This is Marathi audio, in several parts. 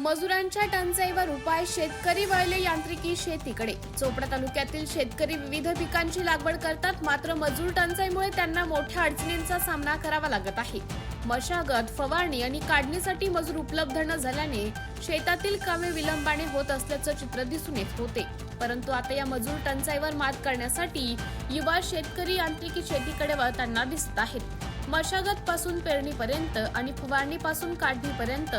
मजुरांच्या टंचाईवर उपाय शेतकरी वळले यांत्रिकी शेतीकडे. चोपडा तालुक्यातील शेतकरी विविध पिकांची लागवड करतात मात्र मजूर टंचाईमुळे त्यांना मोठ्या अडचणींचा सामना करावा लागत आहे. मशागत फवारणी आणि काढणीसाठी मजूर उपलब्ध न झाल्याने शेतातील कामे विलंबाने होत असल्याचं चित्र दिसून येत होते. परंतु आता या मजूर टंचाईवर मात करण्यासाठी युवा शेतकरी यांत्रिकी शेतीकडे वळताना दिसत आहेत. मशागत पासून पेरणीपर्यंत आणि फवारणी पासून काढणीपर्यंत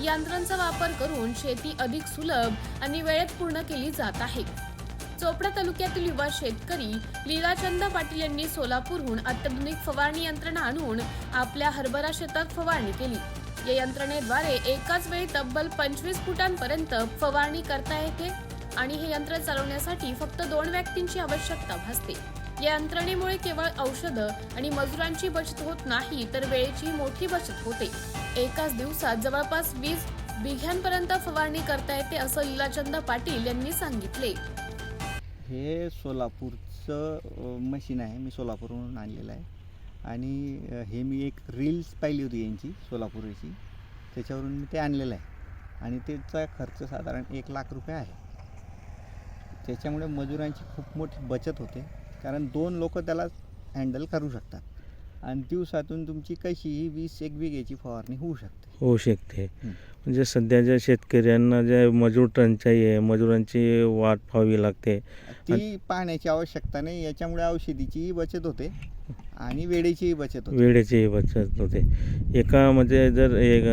यंत्रांचा वापर करून शेती अधिक सुलभ आणि वेळेत पूर्ण केली जात आहे. चोपडा तालुक्यातील युवा शेतकरी लीलाचंद पाटील यांनी सोलापूरहून अत्याधुनिक फवारणी यंत्रणा आणून आपल्या हरभरा शेतात फवारणी केली. या यंत्रणेद्वारे एकाच वेळी तब्बल पंचवीस फुटांपर्यंत फवारणी करता येते. आणि हे यंत्र चालवण्यासाठी फक्त दोन व्यक्तींची आवश्यकता भासते. या यंत्रणेमुळे केवळ औषधं आणि मजुरांची बचत होत नाही तर वेळेची मोठी बचत होते. एकाच दिवसात जवळपास वीस बिघ्यांपर्यंत फवारणी करता येते असं लीलाचंद पाटील यांनी सांगितले. हे सोलापूरचं मशीन आहे. मी सोलापूरवरून आणलेलं आहे. आणि हे मी एक रील्स पाहिली होती यांची सोलापूरची. त्याच्यावरून मी ते आणलेलं आहे. आणि त्याचा खर्च साधारण एक लाख रुपये आहे. त्याच्यामुळे मजुरांची खूप मोठी बचत होते. कारण दोन लोक त्याला हँडल करू शकतात. आणि दिवसातून तुमची कशीही वीस एक बिघ्याची फवारणी होऊ शकते. होऊ शकते. म्हणजे सध्याच्या शेतकऱ्यांना जे मजूर टंचाई आहे मजुरांची वाट पाहावी लागते. ती पाहण्याची आवश्यकता नाही याच्यामुळे औषधीचीही बचत होते आणि वेळेचीही बचत होते. वेळेची बचत होते. एका म्हणजे जर एक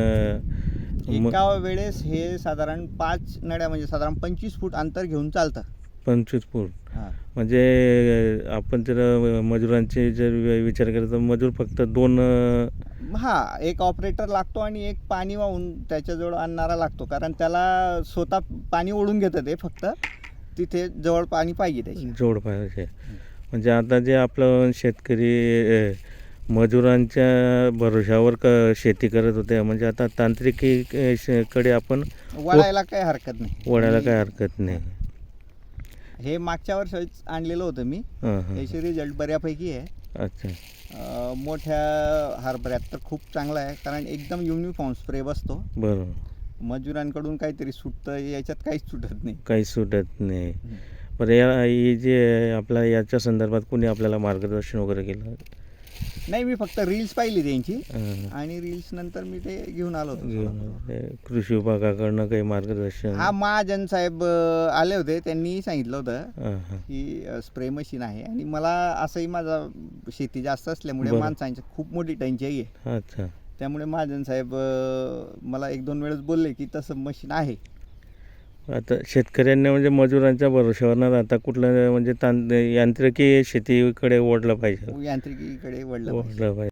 एका वेळेस हे साधारण पाच नड्या म्हणजे साधारण पंचवीस फूट अंतर घेऊन चालतं. पंचवीस फूट. हा. म्हणजे आपण जर मजुरांचे जर विचार केला तर मजूर फक्त दोन हा एक ऑपरेटर लागतो आणि एक पाणी वाहून त्याच्याजवळ आणणारा लागतो. कारण त्याला स्वतः पाणी ओढून घेतं ते फक्त. तिथे जवळ पाणी पाहिजे त्याची. जोड पाहिजे. म्हणजे आता जे आपलं शेतकरी अं, मजुरांच्या भरोशावर क शेती करत होते. म्हणजे आता तांत्रिकीकडे आपण वळायला काही हरकत नाही. वळायला काय हरकत नाही. हे मागच्या वर्षीच आणलेलं होतं मी. हां हां त्याचे रिझल्ट बऱ्यापैकी आहे. अच्छा. अं, मोठ्या हरभऱ्यात तर खूप चांगला आहे कारण एकदम युनिफॉर्म स्प्रे बसतो. बरोबर. मजुरांकडून काहीतरी सुटतं याच्यात काहीच सुटत नाही. काही सुटत नाही. बरं या ही जे आपल्या याच्या संदर्भात कोणी आपल्याला मार्गदर्शन वगैरे केलं? नाही मी फक्त रील्स पाहिली त्यांची. हां. आणि रील्स नंतर मी ते घेऊन आलो होतो. घेऊन कृषी विभागाकडनं काही मार्गदर्शन? हा महाजन साहेब अं, आले होते. त्यांनी सांगितलं होतं हां हां. की स्प्रे मशीन आहे. आणि मला असंही माझा शेती जास्त असल्यामुळे बरं. माणसांची खूप मोठी टंचाई आहे. अच्छा. त्यामुळे महाजन साहेब अं, मला एक दोन वेळेस बोलले की तसं मशीन आहे. आता शेतकऱ्यांनी म्हणजे मजुरांच्या भरोश्यावर न राहता कुठलं म्हणजे तां यांत्रिकी शेतीकडे ओढलं पाहिजे यांत्रिकीकडे वळलं. ओढलं पाहिजे